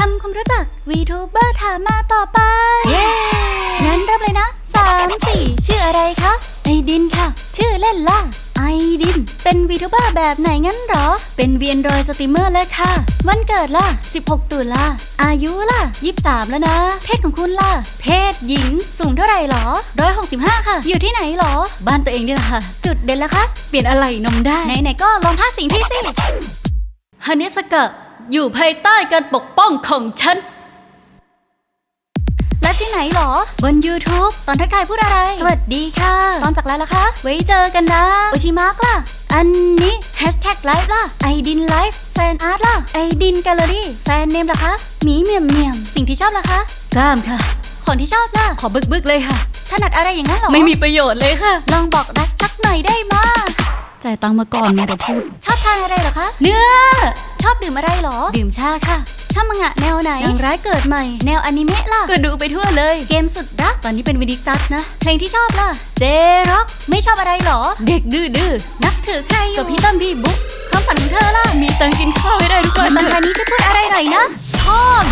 ทำความรู้จักวีทูเบอร์ถามมาต่อไป เย้งั้นเริ่มเลยนะสามสี่ชื่ออะไรคะ ไอดินค่ะ ชื่อเล่นล่ะ ไอดิน เป็นวีทูเบอร์แบบไหนงั้นเหรอ เป็นเวียนรอยสตรีมเมอร์เลยค่ะ วันเกิดล่ะ 16 ตุลา อายุล่ะ 23 แล้วนะ เพศของคุณล่ะ เพศหญิง สูงเท่าไหร่หรอ 165 ค่ะ อยู่ที่ไหนหรอ บ้านตัวเองนี่แหละค่ะ จุดเด่นละคะ เปลี่ยนอะไรนมได้ ไหนๆก็ลองภาคสิ่งที่สิฮานิสกะ อยู่ภายใต้การปกป้องของฉัน และที่ไหนหรอ บน YouTube ตอนทักทายพูดอะไร สวัสดีค่ะ ตอนจากแล้วล่ะคะ ไว้เจอกันนะโอชิมาร์กล่ะ อันนี้แฮชแท็กไลฟ์ล่ะ ไอดินไลฟ์แฟนอาร์ตล่ะ ไอดินแกลเลอรี่แฟนเนมล่ะคะหมีเมียมเมียมสิ่งที่ชอบล่ะคะ กล้ามค่ะคนที่ชอบล่ะ ขอบึกบึกๆเลยค่ะ ถนัดอะไรอย่างนั้นหรอ ไม่มีประโยชน์เลยค่ะ ลองบอกรักสักหน่อยได้มาจ่ายตังค์มาก่อนมีแต่พูด ชอบทานอะไรเหรอคะ เนื้อ ชอบดื่มอะไรเหรอ ดื่มชาค่ะชอบมังงะแนวไหนนางร้ายเกิดใหม่ แนวอนิเมะล่ะ ก็ดูไปทั่วเลย เกมสุดรัก ตอนนี้เป็นวิดิตัสนะ เพลงที่ชอบล่ะ เจร็อก ไม่ชอบอะไรเหรอ เด็กดื้อดื้อๆนับถือใครอยู่กับพี่ตั้มพี่บุ๊กความฝันของเธอล่ะ มีตังค์กินข้าวให้ได้ทุกวันตังค์นี้จะพูดอะไรหน่อยนะ ชอบ